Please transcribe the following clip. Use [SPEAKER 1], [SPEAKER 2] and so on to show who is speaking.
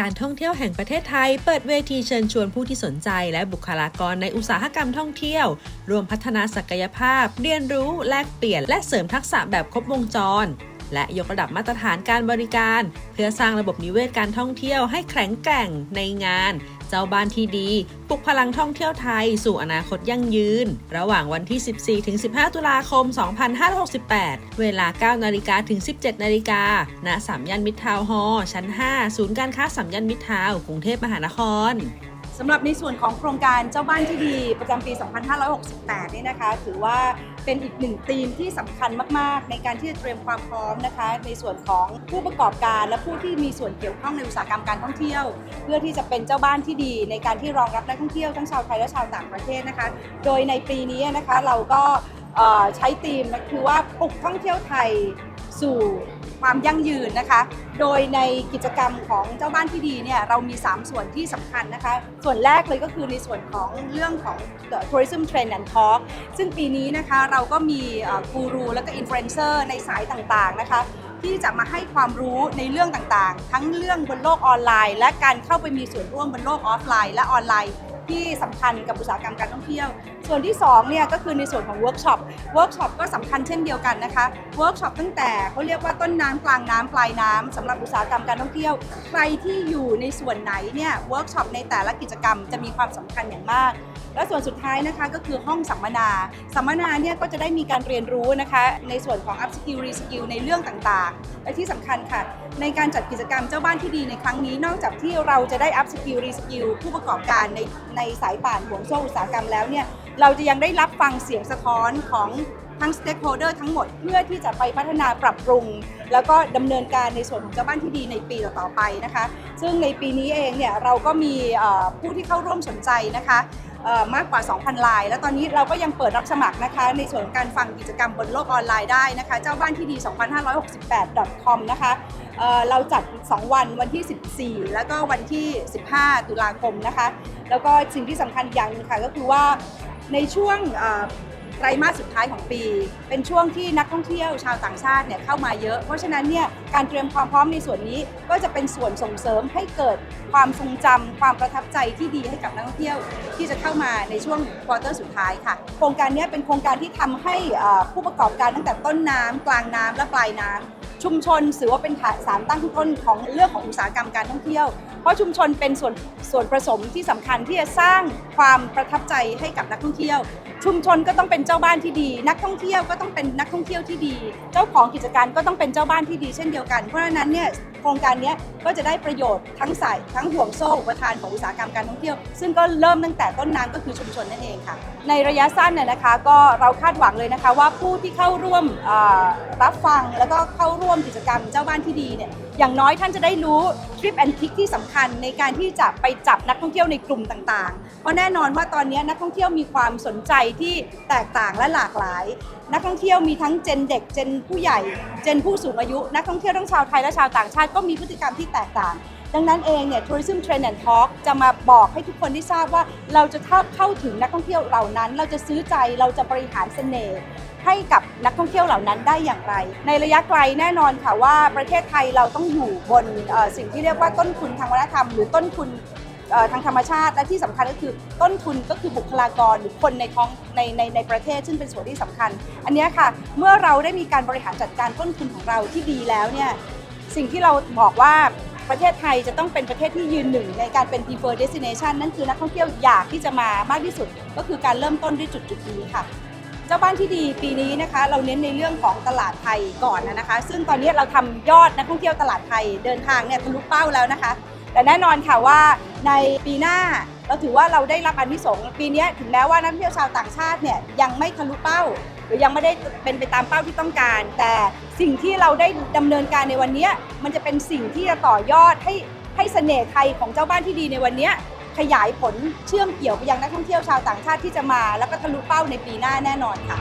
[SPEAKER 1] การท่องเที่ยวแห่งประเทศไทย เปิดเวทีเชิญชวนผู้ที่สนใจ และบุคลากรในอุตสาหกรรมท่องเที่ยว รวมพัฒนาศักยภาพ เรียนรู้ แลกเปลี่ยน และเสริมทักษะแบบครบวงจร และยกระดับมาตรฐานการบริการ เพื่อสร้างระบบนิเวศการท่องเที่ยวให้แข็งแกร่งในงาน เจ้าบ้านที่ดีปลุกพลังท่องเที่ยวไทย สู่อนาคตยั่งยืน ระหว่างวันที่ 14-15 ตุลาคม 2568 เวลา 9 นาฬิกาถึง 17 นาฬิกาณสามย่านมิตรทาวน์ฮอลล์ชั้น 5 ศูนย์การค้าสามย่านมิตรทาวน์กรุงเทพมหานคร
[SPEAKER 2] สำหรับในส่วนของโครงการเจ้าบ้านที่ดีประจำปี 2568 นี่นะคะ ถือว่าเป็นอีกหนึ่งธีมที่สำคัญมาก ๆ ในการที่จะเตรียมความพร้อมนะคะ ในส่วนของผู้ประกอบการและผู้ที่มีส่วนเกี่ยวข้องในอุตสาหกรรมการท่องเที่ยว เพื่อที่จะเป็นเจ้าบ้านที่ดี ในการที่รองรับนักท่องเที่ยวทั้งชาวไทยและชาวต่างประเทศนะคะ โดยในปีนี้นะคะเราก็ใช้ธีมคือว่าปลุกท่องเที่ยวไทยสู่ ความยั่งยืนนะคะ โดยในกิจกรรมของเจ้าบ้านที่ดีเนี่ยเรามี 3 ส่วนที่สำคัญนะคะ ส่วนแรกเลยก็คือในส่วนของเรื่องของ tourism Trend and Talk ซึ่งปีนี้นะคะเราก็มีกูรูและก็อินฟลูเอนเซอร์ในสายต่างๆนะคะที่จะมาให้ความรู้ในเรื่องต่างๆ ทั้งเรื่องบนโลกออนไลน์ และการเข้าไปมีส่วนร่วมบนโลกออฟไลน์ และออนไลน์ที่สำคัญกับอุตสาหกรรมการท่องเที่ยว ส่วนที่2เนี่ยก็คือในส่วนของเวิร์กช็อปเวิร์กช็อปก็สำคัญเช่นเดียวกันนะคะเวิร์กช็อปตั้งแต่เขาเรียกว่าต้นน้ำกลางน้ำปลายน้ำสำหรับอุตสาหกรรมการท่องเที่ยว ใครที่อยู่ในส่วนไหนเนี่ยเวิร์กช็อปในแต่ละกิจกรรมจะมีความสำคัญอย่างมาก และส่วนสุดท้ายนะคะก็คือห้องสัมมนา สัมมนาเนี่ยก็จะได้มีการเรียนรู้นะคะในส่วนของ up skill re skill ในเรื่องต่างๆ และที่สำคัญค่ะ ในการจัดกิจกรรมเจ้าบ้านที่ดีในครั้งนี้ นอกจากที่เราจะได้ up skill re skill ผู้ประกอบการในในสายป่านห่วงโซ่อุตสาหกรรมแล้วเนี่ยเราจะยังได้รับฟังเสียงสะท้อนของทั้ง stakeholder ทั้งหมดเพื่อที่จะไปพัฒนาปรับปรุง แล้วก็ดำเนินการในส่วนของเจ้าบ้านที่ดีในปีต่อๆไปนะคะ ซึ่งในปีนี้เองเนี่ยเราก็มีผู้ที่เข้าร่วมสนใจนะคะมากกว่า 2,000 ลาย และตอนนี้เราก็ยังเปิดรับสมัครนะคะ ในส่วนของการฟังกิจกรรมบนโลกออนไลน์ได้นะคะ เจ้าบ้านที่ดี 2568 .com นะคะเเราจัด 2 วันวันที่ 14 แล้วก็วันที่ 15 ตุลาคมนะคะ แล้วก็สิ่งที่สำคัญอีกอย่างหนึ่งค่ะก็คือว่าในช่วงไตรมาสสุดท้ายของปี เป็นช่วงที่นักท่องเที่ยวชาวต่างชาติเนี่ยเข้ามาเยอะ เพราะฉะนั้นเนี่ยการเตรียมความพร้อมในส่วนนี้ก็จะเป็นส่วนส่งเสริมให้เกิดความทรงจำความประทับใจที่ดีให้กับนักท่องเที่ยวที่จะเข้ามาในช่วงควอเตอร์สุดท้ายค่ะ โครงการนี้เป็นโครงการที่ทำให้ผู้ประกอบการตั้งแต่ต้นน้ำกลางน้ำและปลายน้ำ ชุมชนถือว่าเป็นสารตั้งต้นของเรื่องของอุตสาหกรรมการท่องเที่ยว เพราะชุมชนเป็นส่วนส่วนผสมที่สำคัญที่จะสร้างความประทับใจให้กับนักท่องเที่ยว ชุมชนก็ต้องเป็นเจ้าบ้านที่ดี นักท่องเที่ยวก็ต้องเป็นนักท่องเที่ยวที่ดี เจ้าของกิจการก็ต้องเป็นเจ้าบ้านที่ดีเช่นเดียวกัน เพราะฉะนั้นเนี่ยโครงการนี้ก็จะได้ประโยชน์ทั้งสายทั้งห่วงโซ่อุปทานของอุตสาหกรรมการท่องเที่ยว ซึ่งก็เริ่มตั้งแต่ต้นน้ำก็คือชุมชนนั่นเองค่ะ ในระยะสั้นเนี่ยนะคะก็เราคาดหวังเลยนะคะว่าผู้ที่เข้าร่วมรับฟังแล้วก็เข้าร่วมกิจกรรมเจ้าบ้านที่ดีเนี่ยอย่างน้อยท่านจะได้รู้ทริปแอนทิกที่สำคัญในการที่จะไปจับนักท่องเที่ยวในกลุ่มต่างๆ เพราะแน่นอนว่าตอนนี้นักท่องเที่ยวมีความสนใจที่แตกต่างและหลากหลาย นักท่องเที่ยวมีทั้งเจนเด็กเจนผู้ใหญ่ เจนผู้สูงอายุ นักท่องเที่ยวทั้งชาวไทยและชาวต่างชาติก็มีพฤติกรรมที่แตกต่าง ดังนั้นเองเนี่ย Tourism Trend and Talk จะมาบอกให้ทุกคนได้ทราบว่าเราจะเข้าถึงนักท่องเที่ยวเหล่านั้น เราจะซื้อใจเราจะบริหารเสน่ห์ให้กับนักท่องเที่ยวเหล่านั้นได้อย่างไร ในระยะไกลแน่นอนค่ะว่าประเทศไทยเราต้องอยู่บนสิ่งที่เรียกว่าต้นทุนทางวัฒนธรรม หรือต้นทุน ทางธรรมชาติและที่สำคัญก็คือต้นทุนก็คือบุคลากรหรือคนในท้องในในในประเทศ ซึ่งเป็นส่วนที่สำคัญ อันนี้ค่ะ เมื่อเราได้มีการบริหารจัดการต้นทุนของเราที่ดีแล้วเนี่ยสิ่งที่เราบอกว่าประเทศไทยจะต้องเป็นประเทศที่ยืนหนึ่งในการเป็น preferred destination นั่นคือนักท่องเที่ยวอยากที่จะมามากที่สุด ก็คือการเริ่มต้นด้วยจุดจุดนี้ค่ะ เจ้าบ้านที่ดีปีนี้นะคะ เราเน้นในเรื่องของตลาดไทยก่อนนะคะ ซึ่งตอนนี้เราทำยอดนักท่องเที่ยวตลาดไทยเดินทางเนี่ยทะลุเป้าแล้วนะคะ แต่แน่นอนค่ะว่า ในปีหน้าเราถือว่าเราได้รับอานิสงส์ปีนี้ถึงแม้ว่านักท่องเที่ยวชาวต่างชาติเนี่ยยังไม่ทะลุเป้า หรือยังไม่ได้เป็นไปตามเป้าที่ต้องการ แต่สิ่งที่เราได้ดำเนินการในวันนี้มันจะเป็นสิ่งที่จะต่อยอดให้ให้เสน่ห์ไทยของเจ้าบ้านที่ดีในวันนี้ขยายผลเชื่อมเกี่ยวไปยังนักท่องเที่ยวชาวต่างชาติที่จะมา แล้วก็ทะลุเป้าในปีหน้าแน่นอนค่ะ